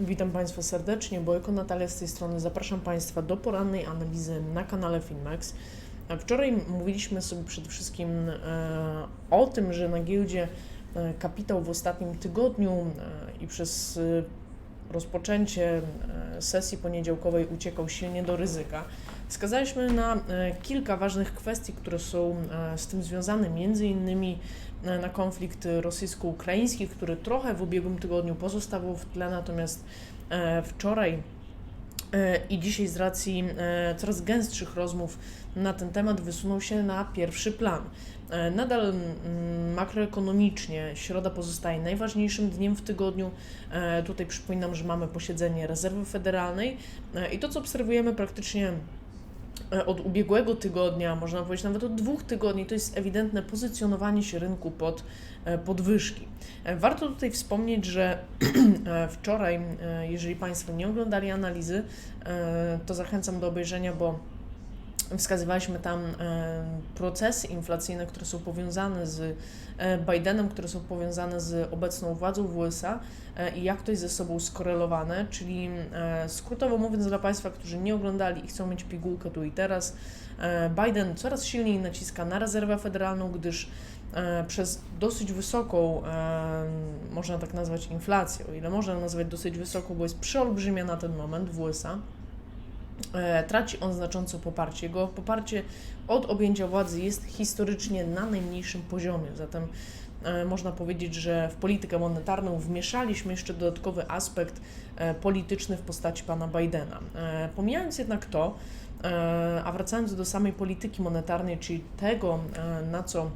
Witam Państwa serdecznie, Bojko Natalia z tej strony. Zapraszam Państwa do porannej analizy na kanale Finmax. Wczoraj mówiliśmy sobie przede wszystkim e, o tym, że na giełdzie e, kapitał w ostatnim tygodniu e, i przez rozpoczęcie sesji poniedziałkowej uciekał silnie do ryzyka. Wskazaliśmy na kilka ważnych kwestii, które są z tym związane, między innymi na konflikt rosyjsko-ukraiński, który trochę w ubiegłym tygodniu pozostawał w tle, natomiast e, wczoraj e, i dzisiaj z racji e, coraz gęstszych rozmów na ten temat wysunął się na pierwszy plan. Nadal makroekonomicznie środa pozostaje najważniejszym dniem w tygodniu. Tutaj przypominam, że mamy posiedzenie rezerwy federalnej i to, co obserwujemy praktycznie od ubiegłego tygodnia, można powiedzieć nawet od dwóch tygodni, to jest ewidentne pozycjonowanie się rynku pod e, podwyżki. E, Warto tutaj wspomnieć, że e, wczoraj, e, jeżeli Państwo nie oglądali analizy, e, to zachęcam do obejrzenia, bo wskazywaliśmy tam e, procesy inflacyjne, które są powiązane z e, Bidenem, które są powiązane z obecną władzą w USA e, i jak to jest ze sobą skorelowane, czyli skrótowo mówiąc dla Państwa, którzy nie oglądali i chcą mieć pigułkę tu i teraz, Biden coraz silniej naciska na rezerwę federalną, gdyż przez dosyć wysoką, można tak nazwać inflację, o ile można nazwać dosyć wysoką, bo jest przeolbrzymia na ten moment w USA, traci on znacząco poparcie. Jego poparcie od objęcia władzy jest historycznie na najmniejszym poziomie, zatem e, można powiedzieć, że w politykę monetarną wmieszaliśmy jeszcze dodatkowy aspekt e, polityczny w postaci pana Bidena. E, Pomijając jednak to, e, a wracając do samej polityki monetarnej, czyli tego, e, na co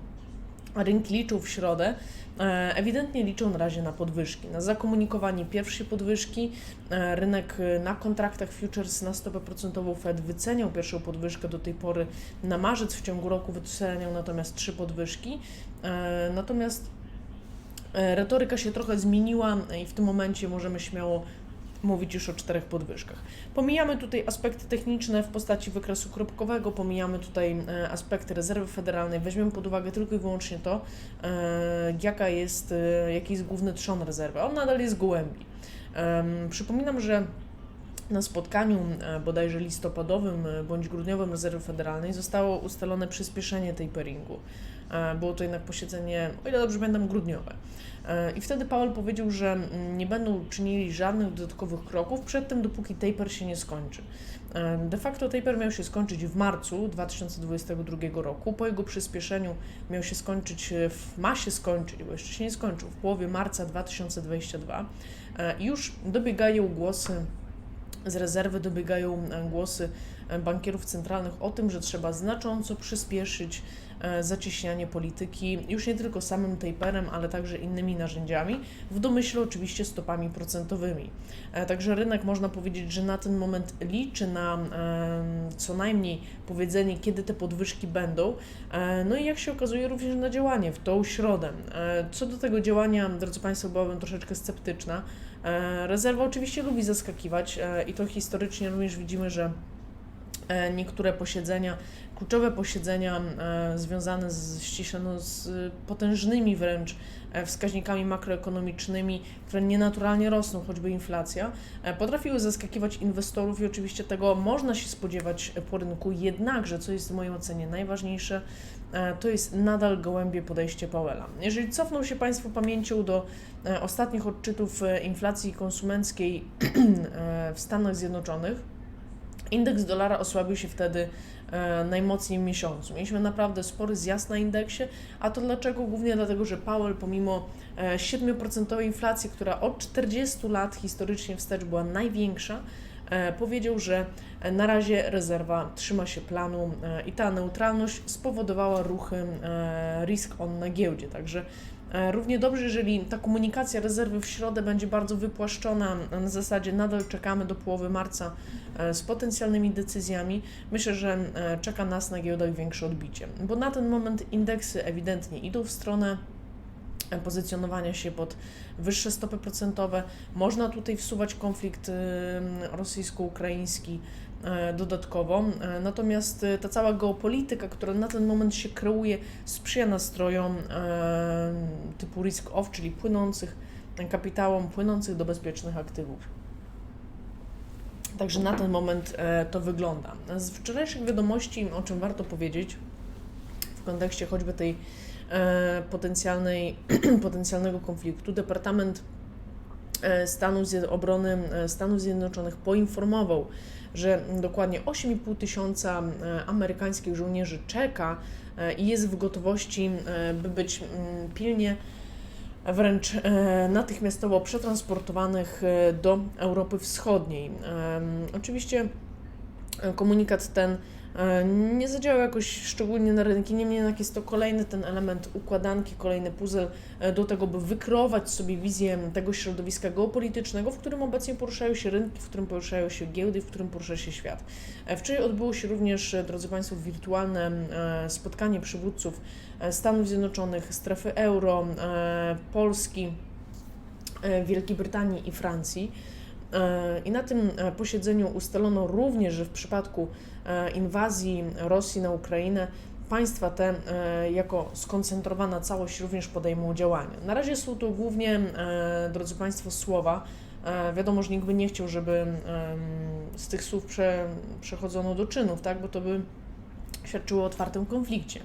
rynki liczą w środę, e, ewidentnie liczą na razie na podwyżki, na zakomunikowanie pierwszej podwyżki. E, Rynek na kontraktach futures na stopę procentową Fed wyceniał pierwszą podwyżkę do tej pory na marzec w ciągu roku wyceniał natomiast trzy podwyżki. E, Natomiast retoryka się trochę zmieniła i w tym momencie możemy śmiało mówić już o czterech podwyżkach. Pomijamy tutaj aspekty techniczne w postaci wykresu kropkowego, pomijamy tutaj e, aspekty rezerwy federalnej, weźmiemy pod uwagę tylko i wyłącznie to, e, jaka jest, e, jaki jest główny trzon rezerwy. On nadal jest gołębi. Em, Przypominam, że na spotkaniu bodajże listopadowym bądź grudniowym rezerwy federalnej zostało ustalone przyspieszenie taperingu. E, Było to jednak posiedzenie, o ile dobrze pamiętam, grudniowe. E, I wtedy Powell powiedział, że mm, nie będą czynili żadnych dodatkowych kroków przedtem, dopóki taper się nie skończy. E, De facto taper miał się skończyć w marcu 2022 roku. Po jego przyspieszeniu miał się skończyć, w, ma się skończyć, bo jeszcze się nie skończył, w połowie marca 2022. E, i Już dobiegają głosy z rezerwy dobiegają głosy bankierów centralnych o tym, że trzeba znacząco przyspieszyć e, zacieśnianie polityki, już nie tylko samym taperem, ale także innymi narzędziami, w domyśle oczywiście stopami procentowymi. E, Także rynek można powiedzieć, że na ten moment liczy na e, co najmniej powiedzenie, kiedy te podwyżki będą, e, no i jak się okazuje również na działanie w tą środę. E, Co do tego działania, drodzy Państwo, byłabym troszeczkę sceptyczna. E, Rezerwa oczywiście lubi zaskakiwać e, i to historycznie również widzimy, że e, niektóre posiedzenia, kluczowe posiedzenia e, związane z, ściśle no, z potężnymi wręcz e, wskaźnikami makroekonomicznymi, które nienaturalnie rosną, choćby inflacja, e, potrafiły zaskakiwać inwestorów i oczywiście tego można się spodziewać po rynku, jednakże, co jest w mojej ocenie najważniejsze, e, to jest nadal gołębie podejście Powella. Jeżeli cofną się Państwo pamięcią do e, ostatnich odczytów e, inflacji konsumenckiej e, w Stanach Zjednoczonych, Indeks dolara osłabił się wtedy e, najmocniej w miesiącu. Mieliśmy naprawdę spory zjazd na indeksie, a to dlaczego? Głównie dlatego, że Powell pomimo e, 7% inflacji, która od 40 lat historycznie wstecz była największa, e, powiedział, że e, na razie rezerwa trzyma się planu e, i ta neutralność spowodowała ruchy e, risk on na giełdzie. Także równie dobrze, jeżeli ta komunikacja rezerwy w środę będzie bardzo wypłaszczona, na zasadzie nadal czekamy do połowy marca e, z potencjalnymi decyzjami, myślę, że e, czeka nas na giełdach większe odbicie. Bo na ten moment indeksy ewidentnie idą w stronę e, pozycjonowania się pod wyższe stopy procentowe. Można tutaj wsuwać konflikt y, rosyjsko-ukraiński e, dodatkowo. E, Natomiast e, ta cała geopolityka, która na ten moment się kreuje, sprzyja nastrojom e, typu risk off, czyli płynących kapitałom, płynących do bezpiecznych aktywów. Także na ten moment e, to wygląda. Z wczorajszych wiadomości, o czym warto powiedzieć, w kontekście choćby tej e, potencjalnej, potencjalnego konfliktu, Departament e, Stanów Zje- Obrony e, Stanów Zjednoczonych poinformował, że dokładnie 8,5 tysiąca e, amerykańskich żołnierzy czeka e, i jest w gotowości, e, by być mm, pilnie wręcz e, natychmiastowo przetransportowanych e, do Europy Wschodniej. Oczywiście e, komunikat ten e, nie zadziałał jakoś szczególnie na rynki, niemniej jednak jest to kolejny ten element układanki, kolejny puzzle e, do tego, by wykreować sobie wizję tego środowiska geopolitycznego, w którym obecnie poruszają się rynki, w którym poruszają się giełdy, w którym porusza się świat. E, Wczoraj odbyło się również, e, drodzy Państwo, wirtualne e, spotkanie przywódców e, Stanów Zjednoczonych, strefy euro, e, Polski, e, Wielkiej Brytanii i Francji. E, I na tym e, posiedzeniu ustalono również, że w przypadku e, inwazji Rosji na Ukrainę państwa te e, jako skoncentrowana całość również podejmą działania. Na razie są to głównie, e, drodzy Państwo, słowa. E, Wiadomo, że nikt by nie chciał, żeby z tych słów prze, przechodzono do czynów, tak? bo to by świadczyło o otwartym konflikcie.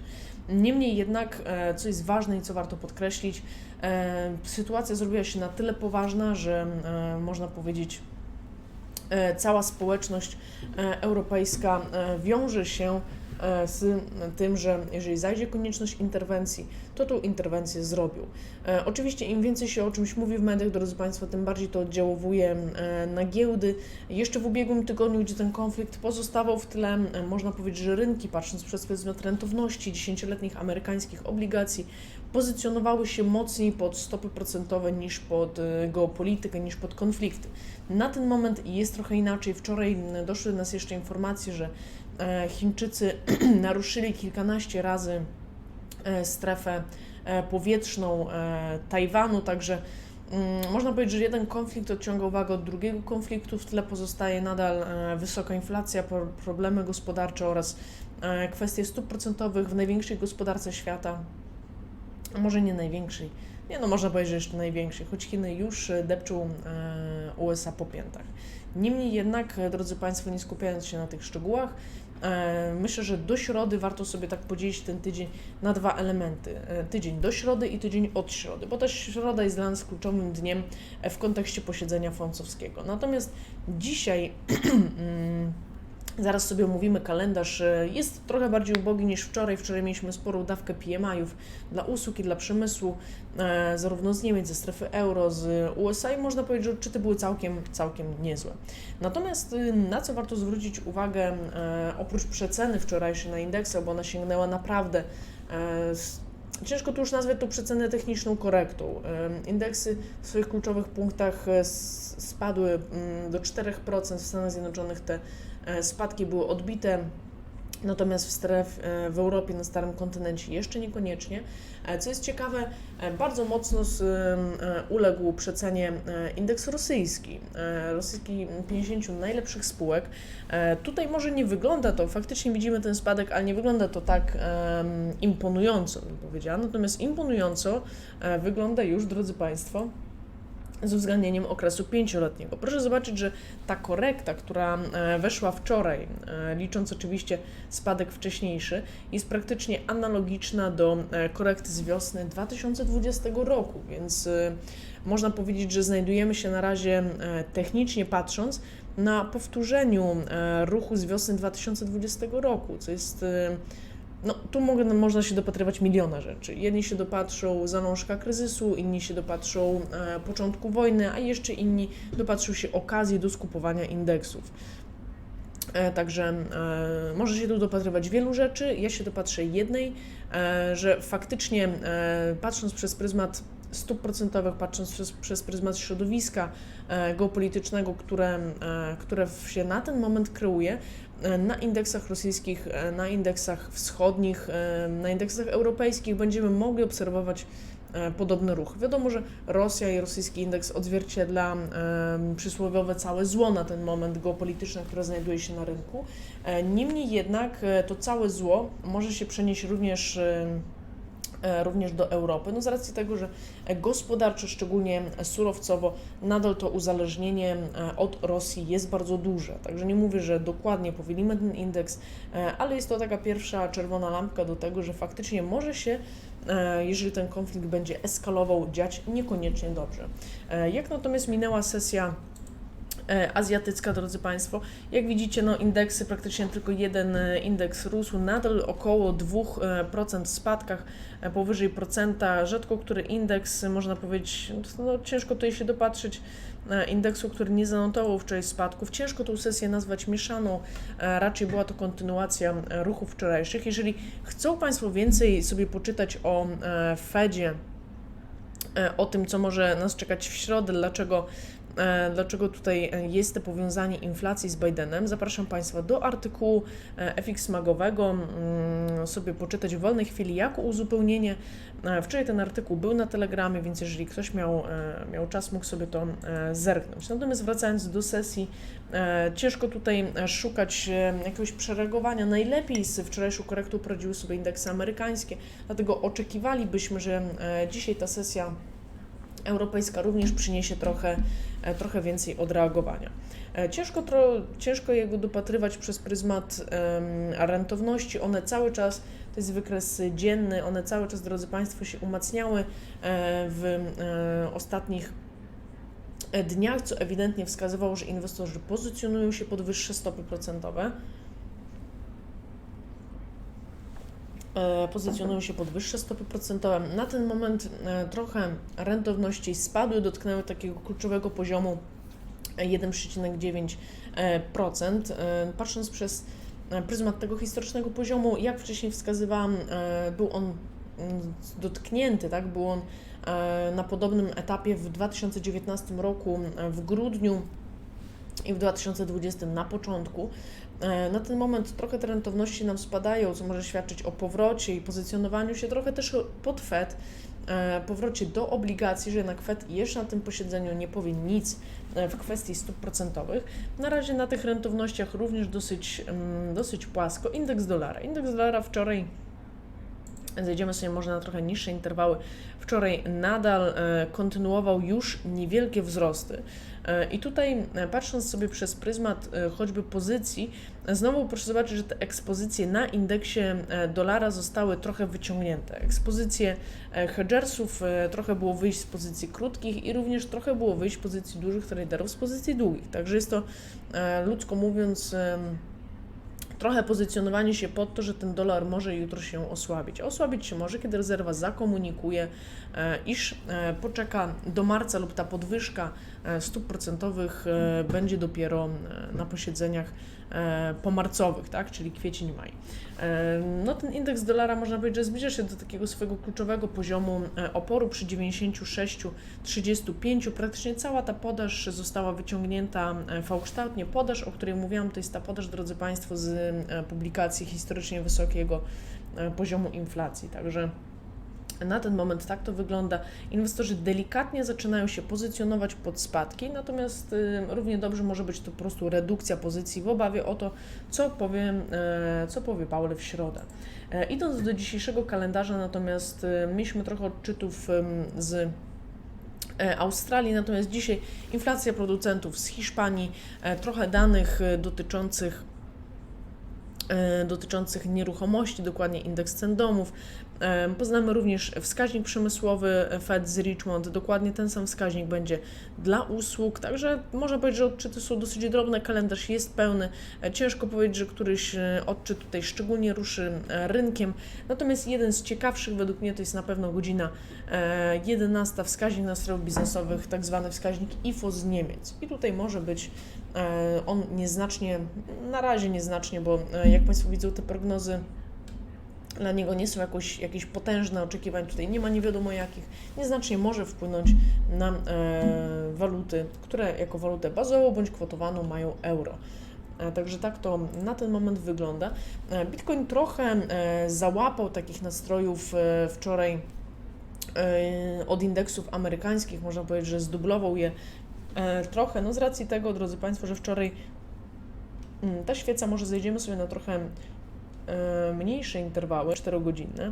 Niemniej jednak, e, co jest ważne i co warto podkreślić, e, sytuacja zrobiła się na tyle poważna, że e, można powiedzieć, e, cała społeczność e, europejska e, wiąże się e, z tym, że jeżeli zajdzie konieczność interwencji, to tą interwencję zrobił. E, Oczywiście im więcej się o czymś mówi w mediach, drodzy Państwo, tym bardziej to oddziałuje e, na giełdy. Jeszcze w ubiegłym tygodniu, gdzie ten konflikt pozostawał w tle, e, można powiedzieć, że rynki, patrząc przez pryzmat rentowności dziesięcioletnich amerykańskich obligacji, pozycjonowały się mocniej pod stopy procentowe niż pod e, geopolitykę, niż pod konflikty. Na ten moment jest trochę inaczej. Wczoraj doszły do nas jeszcze informacje, że e, Chińczycy naruszyli kilkanaście razy e, strefę e, powietrzną e, Tajwanu, także mm, można powiedzieć, że jeden konflikt odciąga uwagę od drugiego konfliktu, w tle pozostaje nadal e, wysoka inflacja, pro- problemy gospodarcze oraz e, kwestie stóp procentowych w największej gospodarce świata, może nie największej, nie no można powiedzieć, że jeszcze największej, choć Chiny już e, depczą e, USA po piętach. Niemniej jednak, e, drodzy Państwo, nie skupiając się na tych szczegółach, e, myślę, że do środy warto sobie tak podzielić ten tydzień na dwa elementy. E, Tydzień do środy i tydzień od środy, bo ta środa jest dla nas kluczowym dniem e, w kontekście posiedzenia Fącowskiego. Natomiast dzisiaj mm, Zaraz sobie omówimy kalendarz. e, Jest trochę bardziej ubogi niż wczoraj. Wczoraj mieliśmy sporą dawkę PMI-ów dla usług i dla przemysłu, e, zarówno z Niemiec, ze strefy euro, z USA i można powiedzieć, że odczyty były całkiem, całkiem niezłe. Natomiast y, na co warto zwrócić uwagę, e, oprócz przeceny wczorajszej na indeksach, bo ona sięgnęła naprawdę Ciężko tu już nazwać tą przecenę techniczną korektą. Indeksy w swoich kluczowych punktach spadły mm, do 4% w Stanach Zjednoczonych. Te spadki były odbite, natomiast w, stref, e, w Europie, na starym kontynencie jeszcze niekoniecznie. E, Co jest ciekawe, e, bardzo mocno e, uległ przecenie e, indeks rosyjski. E, Rosyjski 50 najlepszych spółek. E, Tutaj może nie wygląda to, faktycznie widzimy ten spadek, ale nie wygląda to tak imponująco, bym powiedziała. Natomiast imponująco e, wygląda już, drodzy Państwo, z uwzględnieniem okresu pięcioletniego. Proszę zobaczyć, że ta korekta, która e, weszła wczoraj, e, licząc oczywiście spadek wcześniejszy, jest praktycznie analogiczna do e, korekty z wiosny 2020 roku, więc można powiedzieć, że znajdujemy się na razie technicznie patrząc na powtórzeniu ruchu z wiosny 2020 roku, co jest no, tu mogę, można się dopatrywać miliona rzeczy. Jedni się dopatrzą zalążka kryzysu, inni się dopatrzą e, początku wojny, a jeszcze inni dopatrzą się okazji do skupowania indeksów. E, Także e, może się tu dopatrywać wielu rzeczy. Ja się dopatrzę jednej, e, że faktycznie e, patrząc przez pryzmat stóp procentowych, patrząc przez, przez pryzmat środowiska e, geopolitycznego, które, e, które się na ten moment kreuje, na indeksach rosyjskich, e, na indeksach wschodnich, e, na indeksach europejskich będziemy mogli obserwować e, podobny ruch. Wiadomo, że Rosja i rosyjski indeks odzwierciedla przysłowiowe całe zło na ten moment geopolityczne, które znajduje się na rynku. E, Niemniej jednak e, to całe zło może się przenieść również e, również do Europy. No z racji tego, że gospodarczo, szczególnie surowcowo, nadal to uzależnienie e, od Rosji jest bardzo duże. Także nie mówię, że dokładnie powielimy ten indeks, e, ale jest to taka pierwsza czerwona lampka do tego, że faktycznie może się, e, jeżeli ten konflikt będzie eskalował, dziać niekoniecznie dobrze. E, Jak natomiast minęła sesja e, azjatycka, drodzy Państwo. Jak widzicie, no indeksy, praktycznie tylko jeden e, indeks rósł, nadal około 2% w spadkach, e, powyżej procenta. Rzadko który indeks, e, można powiedzieć, no ciężko tutaj się dopatrzyć e, indeksu, który nie zanotował wczoraj spadków. Ciężko tą sesję nazwać mieszaną, e, raczej była to kontynuacja e, ruchów wczorajszych. Jeżeli chcą Państwo więcej sobie poczytać o e, Fedzie, e, o tym, co może nas czekać w środę, dlaczego, e, dlaczego tutaj e, jest to powiązanie inflacji z Bidenem. Zapraszam Państwa do artykułu e, FX Magowego, mm, sobie poczytać w wolnej chwili jako uzupełnienie. E, Wczoraj ten artykuł był na Telegramie, więc jeżeli ktoś miał, e, miał czas, mógł sobie to e, zerknąć. Natomiast wracając do sesji, e, ciężko tutaj e, szukać e, jakiegoś przereagowania. Najlepiej z wczorajszą korektą poradziły sobie indeksy amerykańskie, dlatego oczekiwalibyśmy, że e, dzisiaj ta sesja europejska również przyniesie trochę, e, trochę więcej odreagowania. E, Ciężko, tro, ciężko jego dopatrywać przez pryzmat rentowności. One cały czas, to jest wykres dzienny, one cały czas, drodzy Państwo, się umacniały e, w ostatnich dniach, co ewidentnie wskazywało, że inwestorzy pozycjonują się pod wyższe stopy procentowe. e, pozycjonują się pod wyższe stopy procentowe. Na ten moment e, trochę rentowności spadły, dotknęły takiego kluczowego poziomu e, 1,9%. E, Patrząc przez e, pryzmat tego historycznego poziomu, jak wcześniej wskazywałam, e, był on mm, dotknięty, tak? Był on e, na podobnym etapie w 2019 roku, e, w grudniu i w 2020 na początku. E, Na ten moment trochę te rentowności nam spadają, co może świadczyć o powrocie i pozycjonowaniu się trochę też pod Fed, e, powrocie do obligacji, że jednak Fed jeszcze na tym posiedzeniu nie powie nic e, w kwestii stóp procentowych. Na razie na tych rentownościach również dosyć, mm, dosyć płasko. Indeks dolara. Indeks dolara wczoraj Zejdziemy sobie może na trochę niższe interwały. Wczoraj nadal e, kontynuował już niewielkie wzrosty. E, I tutaj, e, patrząc sobie przez pryzmat choćby pozycji, znowu proszę zobaczyć, że te ekspozycje na indeksie dolara zostały trochę wyciągnięte. Ekspozycje hedgersów trochę było wyjść z pozycji krótkich i również trochę było wyjść z pozycji dużych traderów z pozycji długich. Także jest to, ludzko mówiąc, trochę pozycjonowanie się pod to, że ten dolar może jutro się osłabić. Osłabić się może, kiedy rezerwa zakomunikuje, iż e, poczeka do marca lub ta podwyżka e, stóp procentowych e, będzie dopiero e, na posiedzeniach e, pomarcowych, tak, czyli kwiecień, maj. E, No ten indeks dolara można powiedzieć, że zbliża się do takiego swojego kluczowego poziomu e, oporu przy 96,35. Praktycznie cała ta podaż została wyciągnięta e, V-kształtnie. Podaż, o której mówiłam, to jest ta podaż, drodzy Państwo, z e, publikacji historycznie wysokiego e, poziomu inflacji. Także na ten moment tak to wygląda. Inwestorzy delikatnie zaczynają się pozycjonować pod spadki, natomiast y, równie dobrze może być to po prostu redukcja pozycji w obawie o to, co powie, e, co powie Paul w środę. E, idąc do dzisiejszego kalendarza, natomiast y, mieliśmy trochę odczytów z e, Australii, natomiast dzisiaj inflacja producentów z Hiszpanii, trochę danych e, dotyczących dotyczących nieruchomości, dokładnie indeks cen domów. E, Poznamy również wskaźnik przemysłowy Fed z Richmond, dokładnie ten sam wskaźnik będzie dla usług, także można powiedzieć, że odczyty są dosyć drobne, kalendarz jest pełny. E, Ciężko powiedzieć, że któryś e, odczyt tutaj szczególnie ruszy e, rynkiem, natomiast jeden z ciekawszych według mnie to jest na pewno godzina e, 11, wskaźnik nastrojów biznesowych, tak zwany wskaźnik IFO z Niemiec. I tutaj może być e, on nieznacznie, na razie nieznacznie, bo e, jak Państwo widzą te prognozy dla niego nie są jakoś, jakieś potężne oczekiwań, tutaj nie ma nie wiadomo jakich, nieznacznie może wpłynąć na e, waluty, które jako walutę bazową bądź kwotowaną mają euro. E, Także tak to na ten moment wygląda. E, Bitcoin trochę e, załapał takich nastrojów wczoraj od indeksów amerykańskich, można powiedzieć, że zdublował je trochę, no z racji tego, drodzy Państwo, że wczoraj mm, ta świeca, może zejdziemy sobie na trochę mniejsze interwały, 4-godzinne.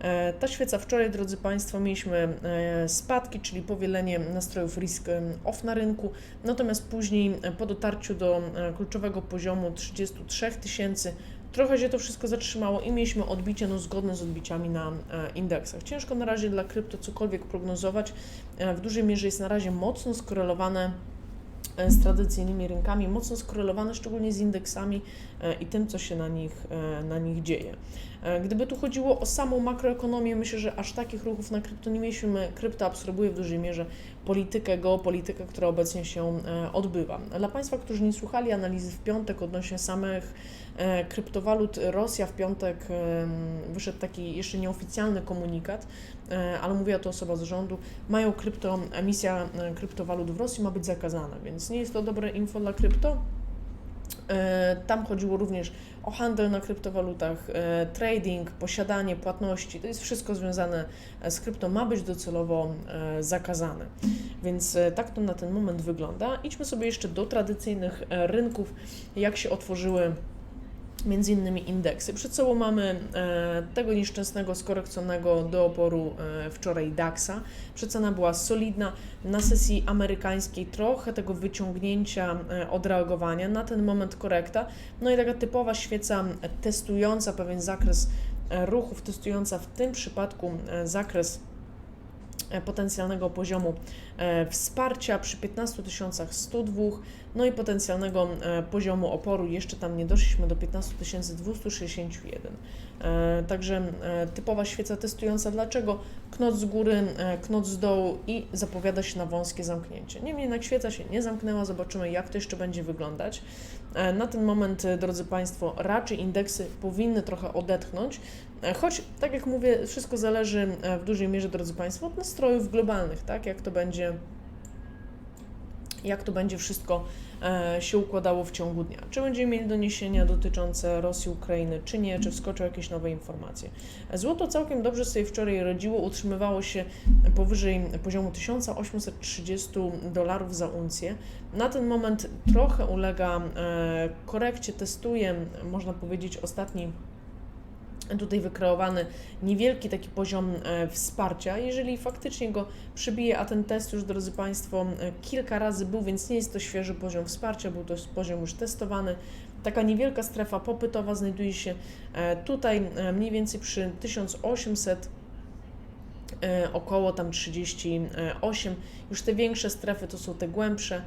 E, Ta świeca wczoraj, drodzy Państwo, mieliśmy e, spadki, czyli powielenie nastrojów risk-off na rynku, natomiast później e, po dotarciu do e, kluczowego poziomu 33 tysięcy trochę się to wszystko zatrzymało i mieliśmy odbicie no, zgodne z odbiciami na e, indeksach. Ciężko na razie dla krypto cokolwiek prognozować. E, W dużej mierze jest na razie mocno skorelowane e, z tradycyjnymi rynkami, mocno skorelowane szczególnie z indeksami e, i tym, co się na nich, e, na nich dzieje. E, Gdyby tu chodziło o samą makroekonomię, myślę, że aż takich ruchów na krypto nie mieliśmy. Krypto absorbuje w dużej mierze politykę, geopolitykę, która obecnie się e, odbywa. Dla Państwa, którzy nie słuchali analizy w piątek odnośnie samych e, kryptowalut, Rosja w piątek wyszedł taki jeszcze nieoficjalny komunikat, ale mówiła to osoba z rządu, mają krypto, emisja kryptowalut w Rosji ma być zakazana, więc nie jest to dobre info dla krypto. E, Tam chodziło również o handel na kryptowalutach, e, trading, posiadanie, płatności. To jest wszystko związane e, z krypto, ma być docelowo zakazane. Więc tak to na ten moment wygląda. Idźmy sobie jeszcze do tradycyjnych rynków, jak się otworzyły między innymi indeksy. Przed sobą mamy e, tego nieszczęsnego skorekcjonego do oporu e, wczoraj DAXa. Przecena była solidna. Na sesji amerykańskiej trochę tego wyciągnięcia, e, odreagowania. Na ten moment korekta. No i taka typowa świeca testująca pewien zakres ruchów, testująca w tym przypadku zakres potencjalnego poziomu wsparcia przy 15 102, no i potencjalnego e, poziomu oporu, jeszcze tam nie doszliśmy do 15 261. E, Także e, typowa świeca testująca. Dlaczego? Knot z góry, knot z dołu i zapowiada się na wąskie zamknięcie. Niemniej jednak świeca się nie zamknęła, zobaczymy jak to jeszcze będzie wyglądać. Na ten moment, drodzy Państwo, raczej indeksy powinny trochę odetchnąć, choć, tak jak mówię, wszystko zależy w dużej mierze, drodzy Państwo, od nastrojów globalnych, tak? Jak to będzie, jak to będzie wszystko się układało w ciągu dnia. Czy będziemy mieli doniesienia dotyczące Rosji, Ukrainy, czy nie, czy wskoczą jakieś nowe informacje. Złoto całkiem dobrze sobie wczoraj radziło, utrzymywało się powyżej poziomu 1830 dolarów za uncję. Na ten moment trochę ulega e, korekcie, testuje, można powiedzieć, ostatni tutaj wykreowany niewielki taki poziom e, wsparcia. Jeżeli faktycznie go przybije, a ten test już, drodzy Państwo, e, kilka razy był, więc nie jest to świeży poziom wsparcia, był to poziom już testowany. Taka niewielka strefa popytowa znajduje się e, tutaj mniej więcej przy 1800 e, około tam 38. Już te większe strefy to są te głębsze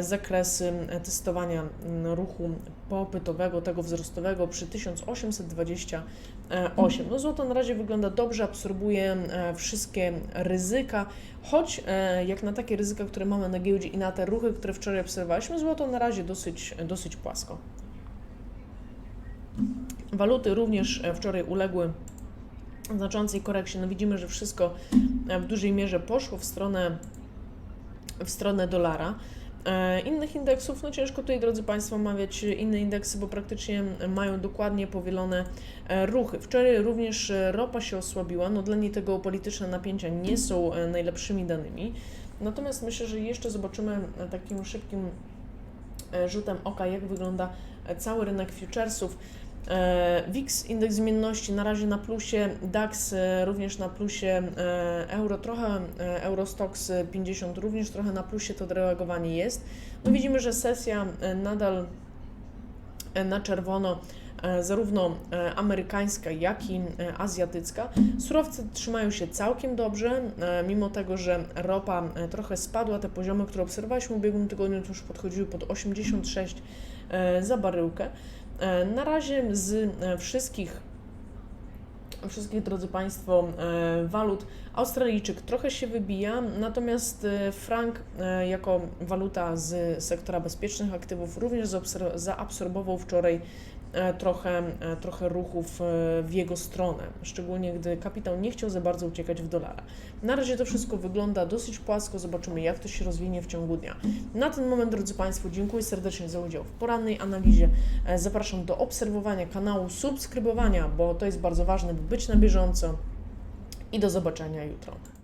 zakresy e, testowania ruchu popytowego, tego wzrostowego przy 1828. No złoto na razie wygląda dobrze, absorbuje e, wszystkie ryzyka, choć e, jak na takie ryzyka, które mamy na giełdzie i na te ruchy, które wczoraj obserwowaliśmy, złoto na razie dosyć, dosyć płasko. Waluty również e, wczoraj uległy znaczącej korekcie. No widzimy, że wszystko e, w dużej mierze poszło w stronę, w stronę dolara. E, Innych indeksów, no ciężko tutaj, drodzy Państwo, omawiać inne indeksy, bo praktycznie mają dokładnie powielone e, ruchy. Wczoraj również ropa się osłabiła, no dla niej tego polityczne napięcia nie są e, najlepszymi danymi. Natomiast myślę, że jeszcze zobaczymy takim szybkim rzutem oka, jak wygląda cały rynek futuresów. E, WIX, indeks zmienności na razie na plusie, DAX e, również na plusie, e, euro trochę, Eurostox 50 również trochę na plusie, to reagowanie jest. No widzimy, że sesja nadal na czerwono, zarówno amerykańska, jak i azjatycka. Surowce trzymają się całkiem dobrze, mimo tego, że ropa trochę spadła, te poziomy, które obserwowaliśmy w ubiegłym tygodniu, to już podchodziły pod 86 e, za baryłkę. E, Na razie z e, wszystkich, wszystkich, drodzy Państwo, e, walut Australijczyk trochę się wybija, natomiast frank jako waluta z sektora bezpiecznych aktywów również zaabsorbował wczoraj trochę, e, trochę ruchów e, w jego stronę, szczególnie gdy kapitał nie chciał za bardzo uciekać w dolara. Na razie to wszystko wygląda dosyć płasko, zobaczymy jak to się rozwinie w ciągu dnia. Na ten moment, drodzy Państwo, dziękuję serdecznie za udział w porannej analizie. E, Zapraszam do obserwowania kanału, subskrybowania, bo to jest bardzo ważne, by być na bieżąco i do zobaczenia jutro.